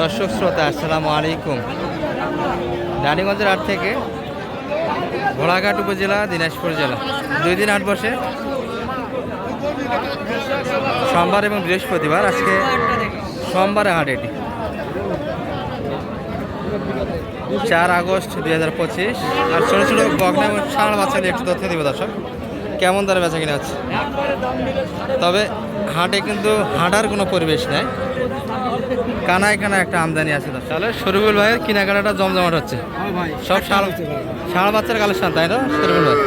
দর্শক শ্রোতা, আসসালামু আলাইকুম। রানীগঞ্জের হাট থেকে ঘোড়াঘাট উপজেলা, দিনাজপুর জেলা। দুই দিন হাট বসে। সোমবার এবং বৃহস্পতিবার, আজকে সোমবারে হাট এটি। চার আগস্ট দুই হাজার পঁচিশ। আর ছোটো ছোটো বগনা এবং ষাঁড় বাচ্চা একটু তথ্য দিব দর্শক। কেমন দরে বেচা কিনা হচ্ছে? তবে হাটে কিন্তু হাঁটার কোনো পরিবেশ নেই। কানায় কানায় একটা আমদানি আছে তাহলে শরীফুল ভাইয়ের কেনাকাটাটা জমজমাট হচ্ছে। সব ষাঁড় ষাঁড় বাচ্চার কালেকশন তাই না শরীফুল ভাই?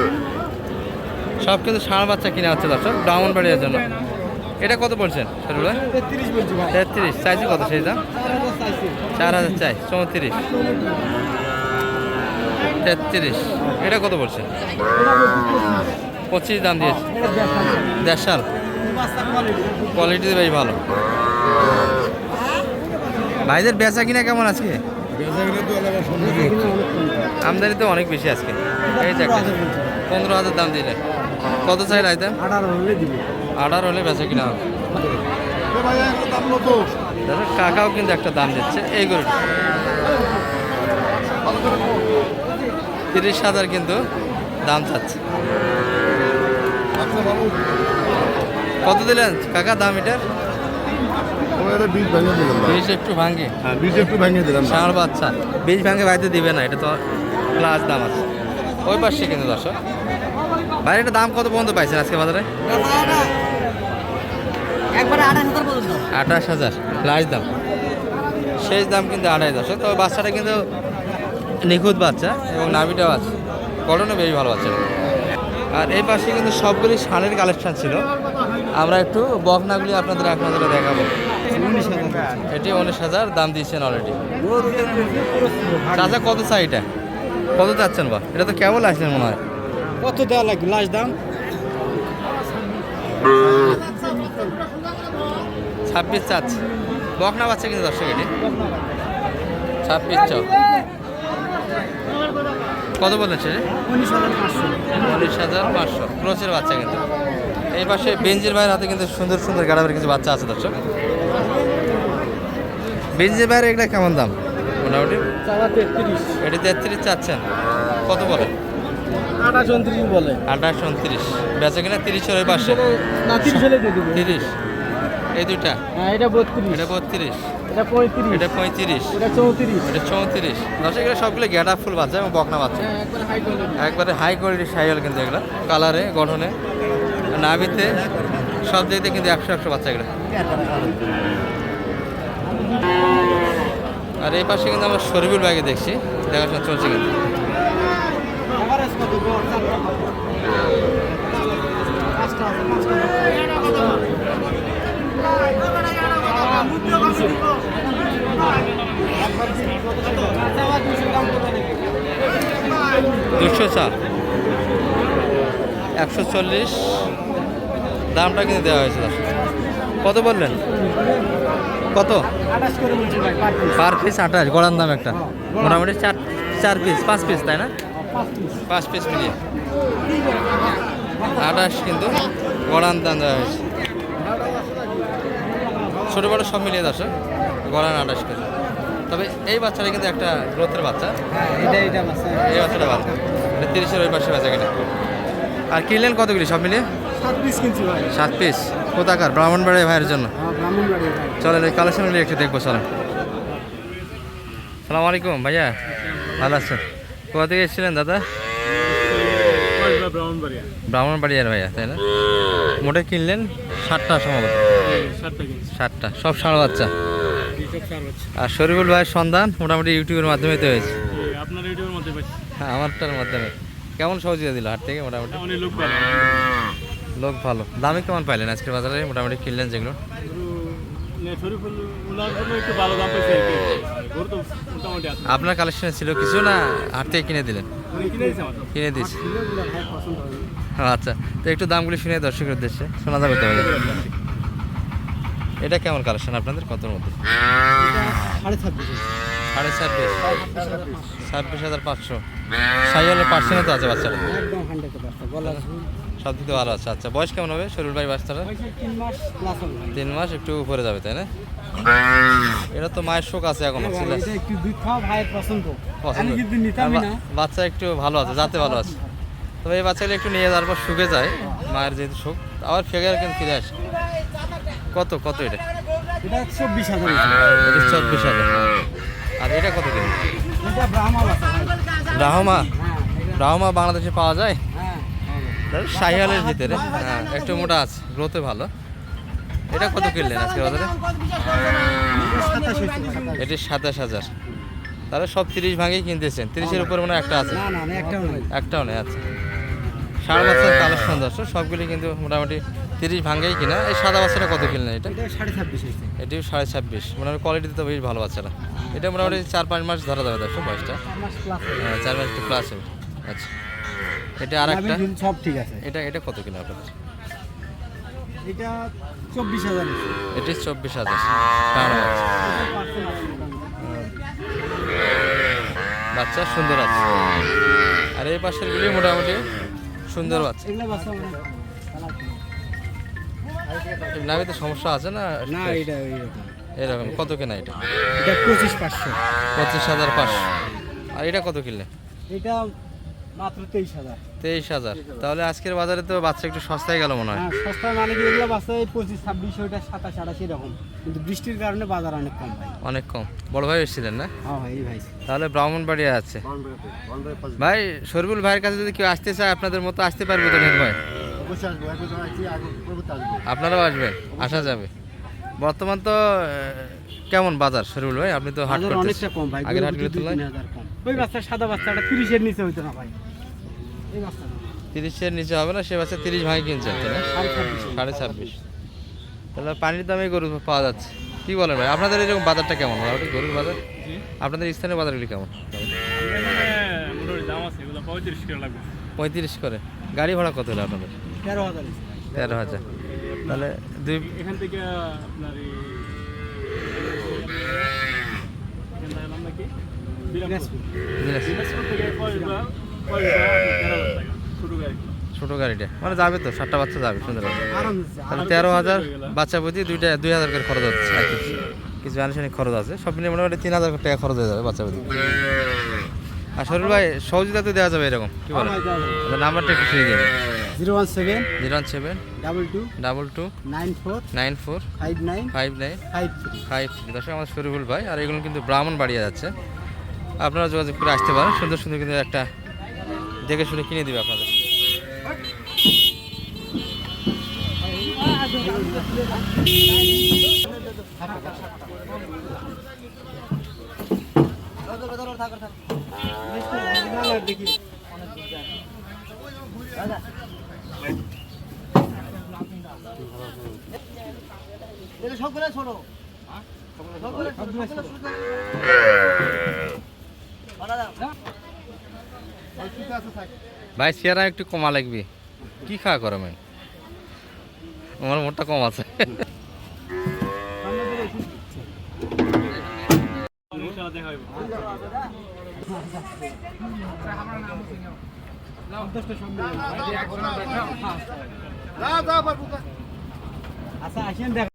সব কিন্তু ষাঁড় বাচ্চা কিনা হচ্ছে দর্শক ডাউন বাড়ির জন্য। এটা কত বলছেন শরীফুল ভাই? তেত্রিশ চাইছি কত সেই দাম চার হাজার চাই চৌত্রিশ। তেত্রিশ। এটা কত বলছেন পঁচিশ দাম দিয়েছে। দেড়শাল কোয়ালিটি বেশ ভালো। ভাইদের বেচা কিনা কেমন আজকে? আমদানি তো অনেক বেশি আজকে। এই যে পনেরো হাজার দাম দিলে। কত চাই রাইতে? আঠারো হলে দিবি। আঠারো হলে বেচা কিনা হবে। কাকাও কিন্তু একটা দাম দিচ্ছে। এই গরুটা। তিরিশ হাজার কিন্তু দাম চাচ্ছে। কত দিলেন? কাকা দাম এটার? বীজ ভেঙে দিলাম বীজ একটু হ্যাঁ বীজ একটু ভেঙে দিলাম বাচ্চা। বীজ বাড়িতে দিবে না এটা তো প্লাস দাম আছে। ওই পাশে কিন্তু দর্শক। ভাই এটা দাম কত পর্যন্ত পাইছেন আজকে বাজারে? একবারে আঠাশ হাজার লাস্ট দাম। শেষ দাম কিন্তু আড়াই দশক তবে বাচ্চাটা কিন্তু নিখুঁত বাচ্চা এবং নাভিটাও আছে। গঠনও বেশ ভালো বাচ্চা। আর এই পাশে কিন্তু সবগুলি ষাঁড়ের কালেকশন ছিল। আমরা একটু বকনাগুলি আপনাদের আপনাদের দেখাবো। এটি উনিশ হাজার দাম দিয়েছেন অলরেডি চাচা কত চাই এটা? কত চাচ্ছেন বা? এটা তো কেমন লাগছেন মনে হয়। কত দেওয়া লাগবে? লাস্ট দাম? ছাব্বিশ চাচ্ছে। বকনা বাচ্চা কিন্তু দর্শক এটি। ছাব্বিশ চ। কত সে উনিশ হাজার পাঁচশো। উনিশ হাজার পাঁচশো। ক্রোচের বাচ্চা কিন্তু। এই পাশে বেঞ্জির ভাইয়ের হাতে কিন্তু সুন্দর সুন্দর গাড়াবের কিছু বাচ্চা আছে দর্শক। বেঞ্জির ভাইয়ের এগুলা কেমন দাম? মোটামুটি? এটি তেত্রিশ চাচ্ছেন। কত বলে? আঠাশ উনত্রিশ বলে। আঠাশ উনত্রিশ। বেচা কিনা তিরিশের ওই পাশে? তিরিশ এই দুইটা? হ্যাঁ এটা বত্রিশ। এটা বত্রিশ। এটা পঁয়ত্রিশ। এটা পঁয়ত্রিশ। এটা চৌত্রিশ। এটা চৌত্রিশ। দশ এগুলো সবগুলো গ্যাটা ফুল বাচ্চা এবং বকনা বাচ্চা। হ্যাঁ একবারে হাই কোয়ালিটি সাইকেল কিন্তু এগুলো। কালারে গঠনে। নাভিতে, সব দিয়ে কিন্তু একশো একশো বাচ্চা এগুলো। আর এই পাশে কিন্তু আমরা শরীফুল ব্যাগে দেখছি, দেখাশোনা চলছে কিন্তু। দুশো চার। একশো চল্লিশ। দামটা কিন্তু দেওয়া হয়েছে কত বললেন? কত? পার পিস আঠাশ গড়ার দাম একটা। মোটামুটি চার চার পিস পাঁচ পিস তাই না? পাঁচ পিস মিলিয়ে। আঠাশ কিন্তু গড়ান দাম দেওয়া হয়েছে। ছোটো বড়ো সব মিলিয়ে দশ গড়ান আঠাশ কেজি। তবে এই বাচ্চাটা কিন্তু একটা গ্রোথের বাচ্চা। হ্যাঁ এই বাচ্চাটা বাচ্চা তিরিশের ওই পাশে বাচ্চা কিনা। আর কিনলেন কতগুলি সব মিলিয়ে? সাত পিস কিনছি ভাই। সাত পিস কোথাকার? ব্রাহ্মণবাড়ি ভাইয়ের জন্য? হ্যাঁ চলেন ওই কালেকশনগুলি একটু দেখব চলেন। সালাম আলাইকুম ভাইয়া। ভালো আছেন? কোথা থেকে এসেছিলেন দাদা? ব্রাহ্মণবাড়িয়া। ব্রাহ্মণবাড়িয়ার ভাইয়া তাই না? মোটে কিনলেন ষাটটা সম্ভবত সাতটা ষাটটা সব ষাঁড় বাচ্চা। আর শরীফুল ভাইয়ের সন্ধান মোটামুটি ইউটিউবের মাধ্যমে তো হয়েছে। হ্যাঁ আমারটার মাধ্যমে। কেমন সহযোগিতা দিল হাট থেকে মোটামুটি? লোক ভালো। দামে কেমন পাইলেন আজকের বাজারে? মোটামুটি কিনলেন যেগুলো? আপনার কালেকশনে ছিল কিছু না হাট থেকে কিনে দিলেন? কিনে দিয়েছে। আচ্ছা তো একটু দামগুলি শুনে দর্শকের উদ্দেশ্যে শোনা যাবে তো এটা কেমন কালেকশন আপনাদের? কতর মধ্যে? সাড়ে ছাব্বিশ। সাড়ে ছাব্বিশ। ছাব্বিশ হাজার পাঁচশো। সাই হলে পার্সেন্টে তো আছে বাচ্চাটা সব দিকে ভালো আছে। আচ্ছা বয়স কেমন হবে? শরীর ভাই বাচ্চাটা তিন মাস একটু উপরে যাবে তাই না? এটা তো মায়ের শোক আছে এখনও না বা- বাচ্চা একটু ভালো আছে যাতে ভালো আছে। তবে এই বাচ্চাগুলো একটু নিয়ে যাওয়ার পর শুকে যায় মায়ের যেহেতু শোক। আবার ফেগে কিন্তু ফিরে আসে। কত কত এটা? চব্বিশ হাজার চব্বিশ হাজার। আর এটা কত এটা ব্রাহ্মা হ্যাঁ ব্রাহ্মা বাংলাদেশে পাওয়া যায়? হ্যাঁ শাহিয়ালের ভিতরে। হ্যাঁ একটু মোটা আছে গ্রোথে ভালো। এটা কত কিনলেন আজকে বাজারে। এটি সাতাশ হাজার। তাহলে সব তিরিশ ভাঙেই কিনতেছেন। তিরিশের উপরে মনে হয় একটা আছে। না না না একটাও নাই। একটাও নেই আচ্ছা। সাড়ে বাচ্চার কালেকশন দর্শক সবগুলি কিন্তু মোটামুটি তিরিশ ভাঙেই কিনা। এই সাদা বাচ্চাটা কত কিনলেন এটা? এটা সাড়ে ছাব্বিশ হয়েছে। এটিও সাড়ে ছাব্বিশ। মোটামুটি কোয়ালিটি তো বেশ ভালো বাচ্চাটা। এটা মোটামুটি চার পাঁচ মাস ধরা যাবে দর্শক বয়সটা? চার মাস হ্যাঁ, চার মাস একটু প্লাস হবে। আচ্ছা। এটা আর একটা সব ঠিক আছে। এটা এটা কত কিলো আপনাদের এটা চব্বিশ হাজার। এটি চব্বিশ হাজার। বাচ্চা আছে সুন্দর আছে। আর এই পাশের গুলি মোটামুটি সুন্দর বাচ্চা। বাচ্চা মানে? নামে তো সমস্যা আছে না? না এটা এরকম। কত কেনা এটা? এটা পঁচিশ পাঁচশো। পঁচিশ হাজার পাঁচশো। আর এটা কত কিনলে এটা মাত্র তেইশ হাজার। তেইশ হাজার। তাহলে আজকের বাজারে তো বাচ্চা একটু সস্তায় গেল মনে হয়। হ্যাঁ সস্তা মানে কি এগুলো বাচ্চা পঁচিশ ছাব্বিশ ওইটা সাতাশ আঠাশ এরকম। কিন্তু বৃষ্টির কারণে বাজার অনেক কম ভাই। অনেক কম। বড় ভাই এসেছিলেন না? হ্যাঁ ভাই এই ভাই। তাহলে ব্রাহ্মণবাড়িয়া আছে। ভাই ভাইয়ের কাছে যদি কেউ আসতে চায় আপনাদের মতো আসতে পারবে তো ভাই আপনারাও আসবেন? আসা যাবে। বর্তমান তো কেমন বাজার শরীফুল ভাই? আপনি তো হাট করতেছেন। ভাই। আগের হাটগুলোর তুলনায়? ওই বাচ্চা সাদা বাচ্চাটা তিরিশের নিচে হইতো না ভাই। এই বাচ্চাটা। তিরিশের নিচে হবে না সে বাচ্চা তিরিশ ভাঙে না? সাড়ে ছাব্বিশ। তাহলে পানির দামে গরু পাওয়া যাচ্ছে। কি বলেন ভাই আপনাদের এরকম বাজারটা কেমন? মোটামুটি গরুর বাজার? আপনাদের স্থানীয় বাজারগুলি কেমন? পঁয়ত্রিশ করে গাড়ি ভাড়া কত হলো আপনাদের? তেরো হাজার তেরো হাজার। তাহলে দুই এখান থেকে আপনার ছোটো গাড়িটা। মানে যাবে তো সাতটা বাচ্চা যাবে সুন্দর তাহলে তেরো হাজার বাচ্চা প্রতি দুইটা দুই হাজার করে খরচ হচ্ছে। আর কিছু কিছু আনুষ্ঠানিক খরচ আছে। সব মিলিয়ে মোটামুটি তিন হাজার টাকা খরচ হয়ে যাবে বাচ্চা প্রতি আর শরীর ভাই সহযোগিতা তো দেওয়া যাবে এরকম। কি তাহলে নাম্বারটা একটু শুনে দিন। Zero one seven zero one seven double two double two nine four nine four five nine five nine five five আমার শরীফুল ভাই আর এগুলো কিন্তু ব্রাহ্মণ বাড়িয়ে যাচ্ছে। আপনারা যোগাযোগ করে আসতে পারেন। সুন্দর সুন্দর কিন্তু একটা দেখে শুনে কিনে দিবে আপনাদের। সবগুলো ছোট। সবগুলো ছোট। ভাই চেয়ারা একটু কমা লাগবে। কি খাওয়া করো ম্যাম আমার মোটটা কম আছে। আচ্ছা আসেন, দেখ